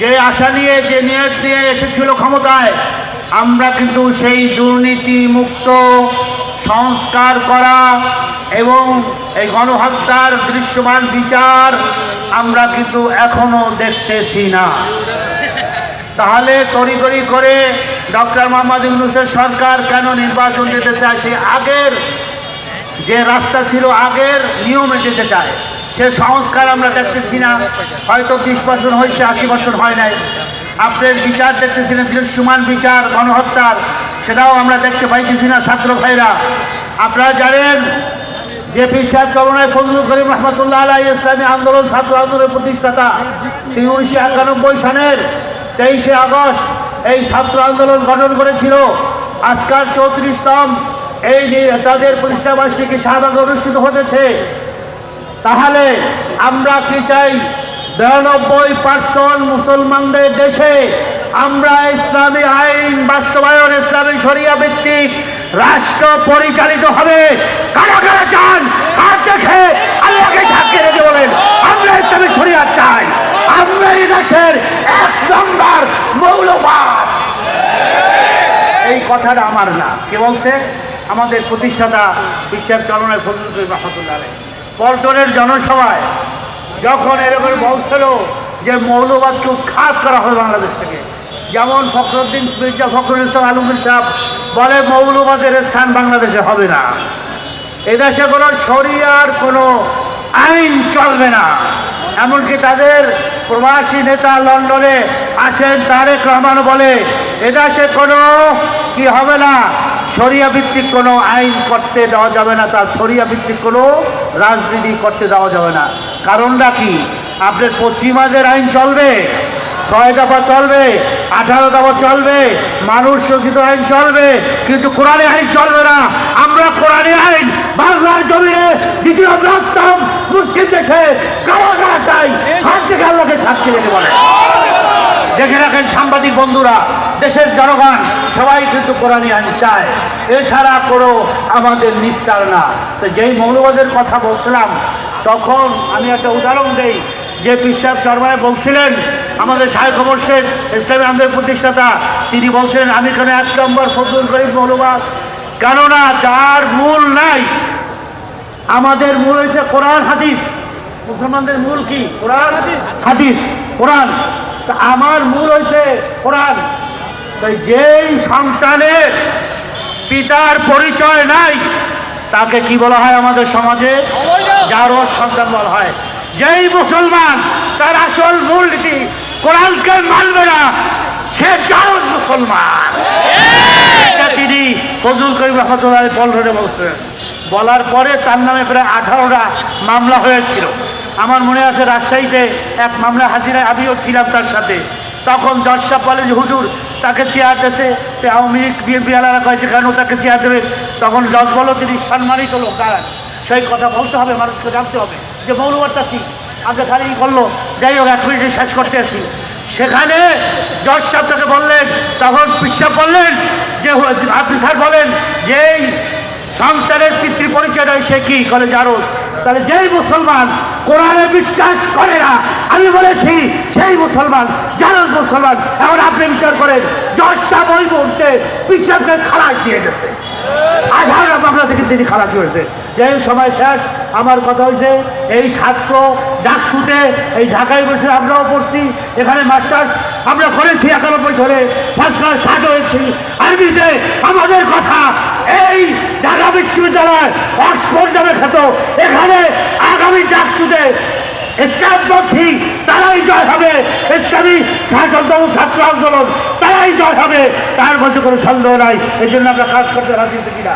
যে আশা নিয়ে, যে নিয়ত নিয়ে এসেছিল ক্ষমতায়, আমরা কিন্তু সেই দুর্নীতি মুক্ত সংস্কার করা এবং এই গণহত্যার দৃশ্যমান বিচার আমরা কিন্তু এখনও দেখতেছি না। তাহলে তড়িঘড়ি করে ডক্টর মোহাম্মদ ইউনুসের সরকার কেন নির্বাচন দিতে চায় সেই আগের যে রাস্তা ছিল আগের নিয়মে যেতে চায়। সে সংস্কার আমরা দেখতেছি না। হয়তো বিশ বছর হয়েছে, আশি বছর হয় নাই। আপনার বিচার দেখতেছিলেন দৃশ্যমান বিচার, গণহত্যার, সেটাও আমরা দেখতে পাইতেছি না ছাত্র ভাইরা। আপনারা জানেন যে বিশ্বাস চরণায় ফজলুল করিম রহমতুল্লাহ আলাই ইসলামী আন্দোলন, ছাত্র আন্দোলনের প্রতিষ্ঠাতা। তিনি উনিশশো একানব্বই সনের তেইশে আগস্ট এই ছাত্র আন্দোলন গঠন করেছিল। আজকাল চৌত্রিশতম এই তাদের প্রতিষ্ঠাবার্ষিকী শাহবাগ অনুষ্ঠিত হতেছে। তাহলে আমরা কি চাই? বিরানব্বই পার্সেন্ট মুসলমানদের দেশে আমরা ইসলামী আইন, বাস্তবায়ন, ইসলামী সরিয়া ভিত্তিক রাষ্ট্র পরিচালিত হবে। কারা কারা চান হাত দেখে আল্লাহকে সাক্ষী রেখে বলেন, আমরা ইসলামী শরিয়া চাই। আমরা এই দেশের এক নম্বর মৌলবাদ। এই কথাটা আমার না। কে বলছে? আমাদের প্রতিষ্ঠাতা বিশ্বের চরণের ফজল করিম রহমতুল্লাহ। পল্টনের জনসভায় যখন এরকম বলছিল যে মৌলবাদকে উৎখাত করা হবে বাংলাদেশ থেকে, যেমন ফখরুদ্দিন, মির্জা ফখরুল ইসলাম, আলমগীর সাহেব বলে মৌলবাদের স্থান বাংলাদেশে হবে না। এদেশে কোনো শরিয়ার কোনো আইন চলবে না। এমনকি তাদের প্রবাসী নেতা লন্ডনে আসেন তারেক রহমান বলে এদেশে কোনো কি হবে না? শরিয়া ভিত্তিক কোনো আইন করতে দেওয়া যাবে না, তার শরিয়া ভিত্তিক কোনো রাজনীতি করতে দেওয়া যাবে না। কারণটা কি? আপনার পশ্চিমাদের আইন চলবে, ছয় দফা চলবে, আঠারো দফা চলবে, মানুষ শোষিত আইন চলবে, কিন্তু কোরআনে আইন চলবে না। আমরা কোরআনে আইন বাংলার জমিনে দ্বিতীয় বৃহত্তম মুসলিম দেশে কারা কারা চাই, হাত থেকে আল্লাহকে সাক্ষী রেখে বলে। দেখে রাখেন সাংবাদিক বন্ধুরা দেশের জনগণ সবাই কিন্তু কোরআনী আইন চায়। এছাড়া কোনো আমাদের নিস্তার না। তো যেই মৌলবাদের কথা বলছিলাম, তখন আমি একটা উদাহরণ দেই। যে বিশ্বাস শর্মায় বলছিলেন, আমাদের সাহেব মোর্শেদ ইসলামী আন্দোলন প্রতিষ্ঠাতা, তিনি বলছিলেন, আমি এখানে এক নম্বর ফজল করিম মৌলবাদ। কেননা যার মূল নাই, আমাদের মূল হয়েছে কোরআন, হাদিস। মুসলমানদের মূল কি? কোরআন? হাদিস। হাদিস কোরআন। তা আমার মূল হয়েছে কোরআন। তাই যেই সন্তানের পিতার পরিচয় নাই, তাকে কি বলা হয় আমাদের সমাজে? যারও সন্তান বলা হয়। যেই মুসলমান, তার আসল মূল নীতি, কোরআনকে মানবে না, সে জারজ মুসলমান। তিনি ফজল করিম রহমতুল্লাহ পল্টনে বলছেন। বলার পরে তার নামে প্রায় আঠারোটা মামলা হয়েছিল। আমার মনে আছে রাজশাহীতে এক মামলা হাজিরায় আমিও ছিলাম তার সাথে। তখন সাহেব বলে যে, হুজুর তাকে চেয়ার দেশে আওয়ামী লীগ, বিএনপি আলাদা কয়েছে কেন তাকে চেয়ার দেবে? তখন জজ বলো তিনি সম্মানিত লোক কারণ সেই কথা বলতে হবে, মানুষকে জানতে হবে যে মৌলবাদটা কি? আগে খালি করল যাই হোক, এক মিনিটে শেষ করতে আসি সেখানে জজ সাহেব তাকে বললেন, তখন বিশ্বাস বললেন যে, আপনি স্যার বলেন যে সন্তানের পিতৃ পরিচয়টা সে কি? করে জানো? তাহলে যেই মুসলমান কোরআনে বিশ্বাস করে না, আমি বলেছি সেই মুসলমান, জানো মুসলমান? এখন আপনি বিচার করেন জজ বই মুহূর্তে বিশ্বাসকে খালাস দিয়ে গেছে আধার মামলা থেকে তিনি খালাস হয়েছে যেই সময় শেষ, আমার কথা হয়েছে, এই ছাত্র ডাকসুতে, এই ঢাকায় বসে আমরাও পড়ছি, এখানে মাস্টার্স আমরা করেছি একানব্বই সালে ফার্স্ট ক্লাস হয়েছি। আরবিতে আমাদের কথা বিশ্ববিদ্যালয়, অক্সফোর্ড নামে খ্যাত। এখানে আগামী ডাকসুতে ইসলামপন্থী তারাই জয় হবে। ইসলামী শাসন ছাত্র আন্দোলন, তারাই জয় হবে। তার মধ্যে কোনো সন্দেহ নাই। এই জন্য আমরা কাজ করতে রাজি কিনা?